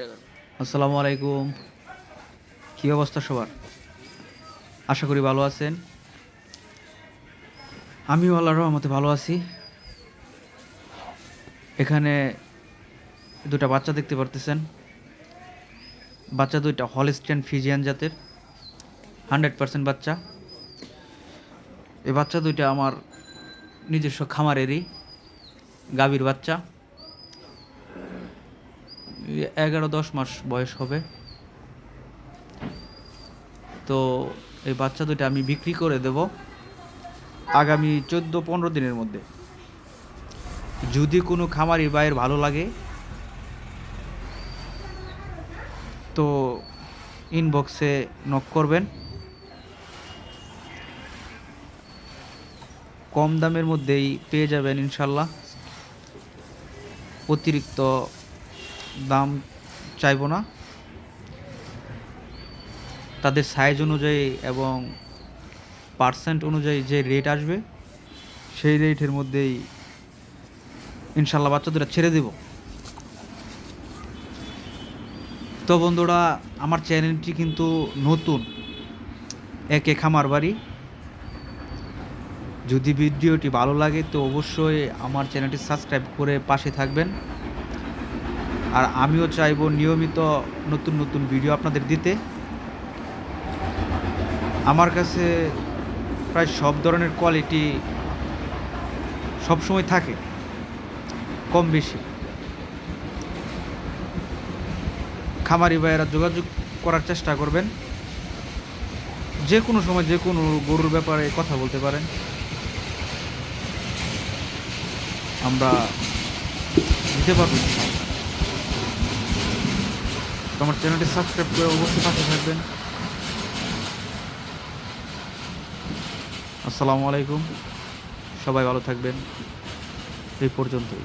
আসসালামু আলাইকুম কী অবস্থা সবার? আশা করি ভালো আছেন। আমিও আল্লাহর রহমতে ভালো আছি। এখানে দুটা বাচ্চা দেখতে পারতেছেন। বাচ্চা দুইটা হলস্টেন ফিজিয়ান জাতের। হান্ড্রেড পার্সেন্ট বাচ্চা। এই বাচ্চা দুইটা আমার নিজস্ব খামারেরই গাভীর বাচ্চা। এগারো দশ মাস বয়স হবে। তো এই বাচ্চা দুটো আমি বিক্রি করে দেব আগামী চোদ্দ পনেরো দিনের মধ্যে। যদি কোনো খামারি বাইয়ের ভালো লাগে, তো ইনবক্সে নক করবেন। কম দামের মধ্যেই পেয়ে যাবেন ইনশাল্লাহ। অতিরিক্ত দাম চাইব না। তাদের সাইজ অনুযায়ী এবং পার্সেন্ট অনুযায়ী যে রেট আসবে, সেই রেটের মধ্যেই ইনশাল্লাহ বাচ্চা দুটা ছেড়ে দেব। তো বন্ধুরা, আমার চ্যানেলটি কিন্তু নতুন, একে খামার বাড়ি। যদি ভিডিওটি ভালো লাগে, তো অবশ্যই আমার চ্যানেলটি সাবস্ক্রাইব করে পাশে থাকবেন। আর আমিও চাইব নিয়মিত নতুন নতুন ভিডিও আপনাদের দিতে। আমার কাছে প্রায় সব ধরনের কোয়ালিটি সবসময় থাকে, কম বেশি। খামারি ভাইয়েরা যোগাযোগ করার চেষ্টা করবেন। যে কোনো সময় যে কোনো গরুর ব্যাপারে কথা বলতে পারেন। আমরা দিতে পারব। আমার চ্যানেলটি সাবস্ক্রাইব করে অবশ্যই পাশে থাকবেন। আসসালামু আলাইকুম। সবাই ভালো থাকবেন। এই পর্যন্তই।